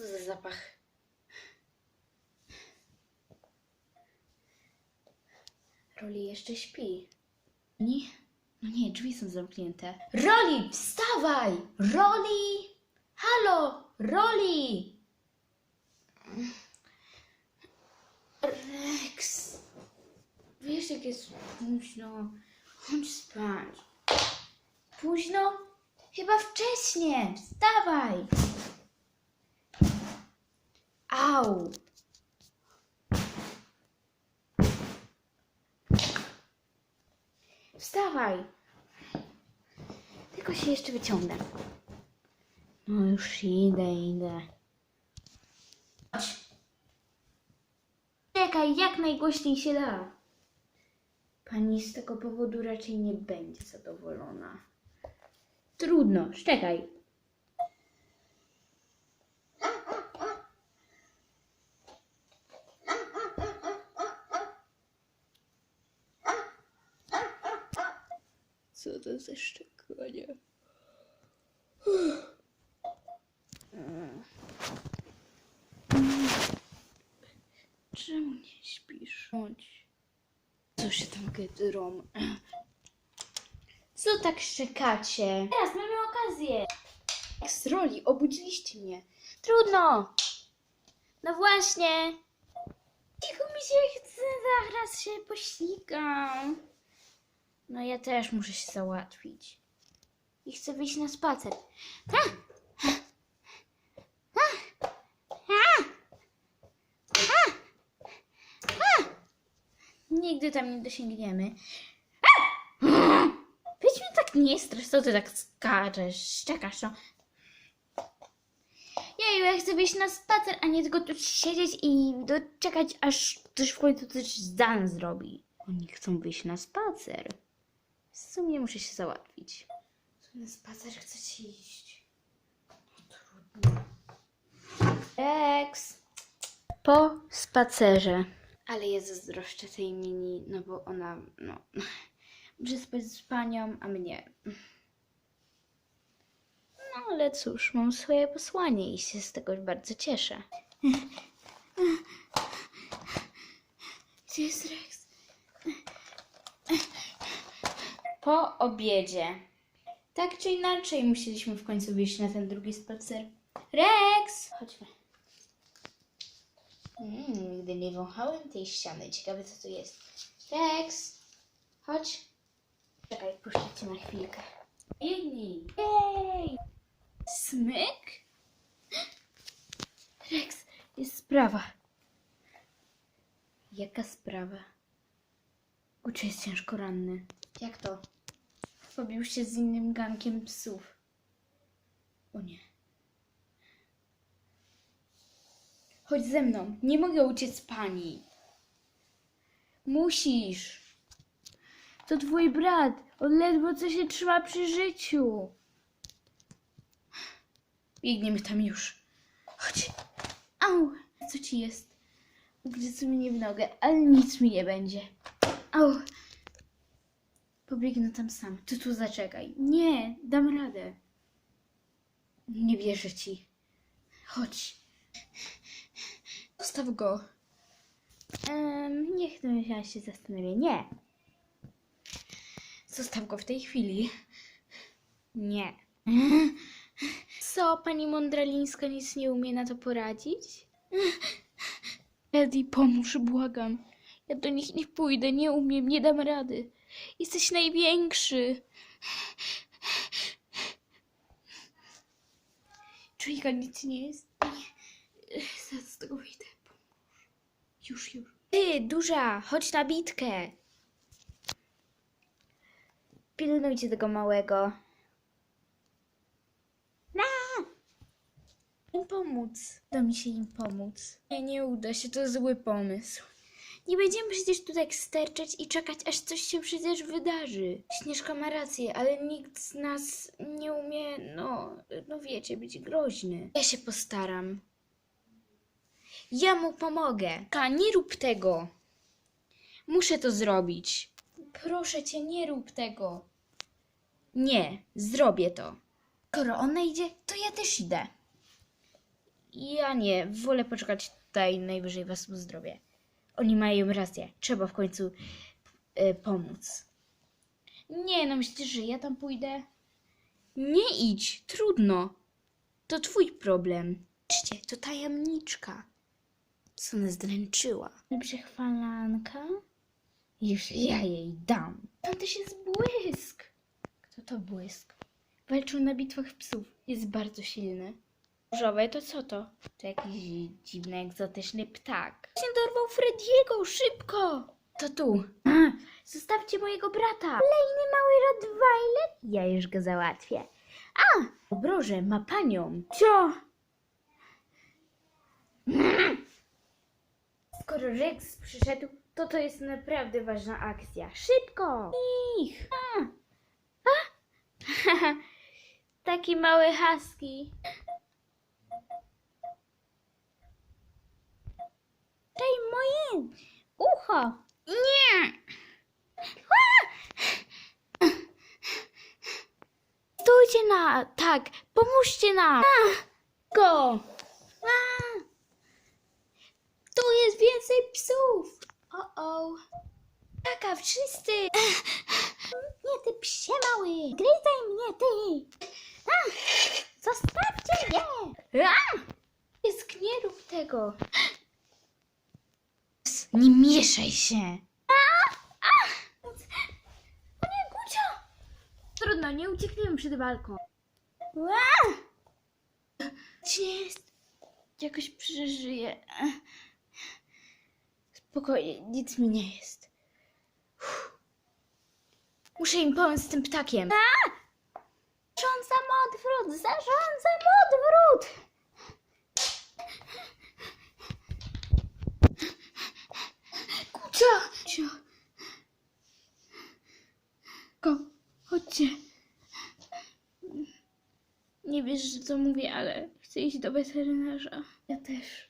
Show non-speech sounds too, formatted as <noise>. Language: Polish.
Co za zapach? Roli jeszcze śpi. Nie? No nie, drzwi są zamknięte. Roli, wstawaj! Roli! Halo, Roli! Rex, wiesz jak jest późno. Chodź spać. Późno? Chyba wcześnie. Wstawaj! Au! Wstawaj! Tylko się jeszcze wyciągnę. No już idę, idę. Chodź. Czekaj, jak najgłośniej się da. Pani z tego powodu raczej nie będzie zadowolona. Trudno, szczekaj. Co to za szczekanie? Czemu nie śpisz? Co się tam gedrą? Co tak szczekacie? Teraz mamy okazję. Z roli obudziliście mnie. Trudno. No właśnie. Cicho mi się chce, zaraz się poślikam. No ja też muszę się załatwić. I chcę wyjść na spacer. Ha! Nigdy tam nie dosięgniemy. Weź mnie tak nie co ty tak skaczesz, szczekasz, no. Jeju, ja chcę wyjść na spacer, a nie tylko tu siedzieć i doczekać, aż ktoś w końcu coś z Dan zrobi. Oni chcą wyjść na spacer. W sumie muszę się załatwić. Na spacer chcecie iść. No trudno. Rex! Po spacerze. Ale ja zazdroszczę tej mini, no bo ona, no... <laughs> Może spać z panią, a mnie... No ale cóż, mam swoje posłanie i się z tego bardzo cieszę. Gdzie jest Rex? Po obiedzie. Tak czy inaczej musieliśmy w końcu wyjść na ten drugi spacer. Rex! Chodźmy. Mm, nigdy nie wąchałem tej ściany. Ciekawe co tu jest. Rex! Chodź. Czekaj, puszczę cię na chwilkę. Biegnij! Jej! Smyk? Rex, jest sprawa. Jaka sprawa? Gucci jest ciężko ranny. Jak to? Pobił się z innym gankiem psów. O nie. Chodź ze mną. Nie mogę uciec pani. Musisz. To twój brat. On ledwo co się trzyma przy życiu. Biegniemy tam już. Chodź. Au. Co ci jest? Ugryzł mnie w nogę, ale nic mi nie będzie. Au. Pobiegnę tam sam. Ty tu zaczekaj. Nie, dam radę. Nie wierzę ci. Chodź. Zostaw go. Um, niech no ja się zastanowię. Nie. Zostaw go w tej chwili. Nie. Co, pani Mądralińska nic nie umie na to poradzić? Eddie, pomóż, błagam. Ja do nich nie pójdę, nie umiem, nie dam rady. Jesteś największy. Czujka nic nie jest. Zaraz z tego wyjdę. Już, już. Ty, duża, chodź na bitkę. Pilnujcie tego małego. Na! Im pomóc. Da mi się im pomóc. Nie, nie uda się, to zły pomysł. Nie będziemy przecież tutaj sterczeć i czekać, aż coś się przecież wydarzy. Śnieżka ma rację, ale nikt z nas nie umie, no, no wiecie, być groźny. Ja się postaram. Ja mu pomogę. Ka, nie rób tego. Muszę to zrobić. Proszę cię, nie rób tego. Nie, zrobię to. Skoro ona idzie, to ja też idę. Ja nie, wolę poczekać tutaj, najwyżej was uzdrowię. Oni mają rację, trzeba w końcu e, pomóc. Nie, no myślisz, że ja tam pójdę? Nie idź, trudno. To twój problem. Patrzcie, to tajemniczka. Co nas dręczyła. Przechwalanka? Już ja jej dam. Tam też jest błysk. Kto to błysk? Walczył na bitwach psów. Jest bardzo silny. Różowe to co to? To jakiś dziwny, egzotyczny ptak. Się dorwał Frediego, szybko! To tu. Zostawcie mojego brata. Lejny mały Rottweiler? Ja już go załatwię. A, obroże, ma panią. Co? Skoro Rex przyszedł, to to jest naprawdę ważna akcja. Szybko! Ich! A! A! <laughs> Taki mały husky. Moje ucho. Nie! Stójcie na... Tak, pomóżcie nam! Go! A! Tu jest więcej psów! O-o! Taka, wszyscy! Nie, ty psie mały! Gryzaj mnie, ty! A! Zostawcie mnie! A! Jest, nie rób tego! Nie mieszaj się! Nie, Gucio! Trudno, nie uciekniemy przed walką. A! Gdzie jest? Jakoś przeżyję. Spokojnie, nic mi nie jest. Uff. Muszę im pomóc z tym ptakiem. Zarządzam odwrót! Zarządzam odwrót! Kucia! Ko, chodźcie. Nie wiesz, co mówię, ale chcę iść do weterynarza. Ja też.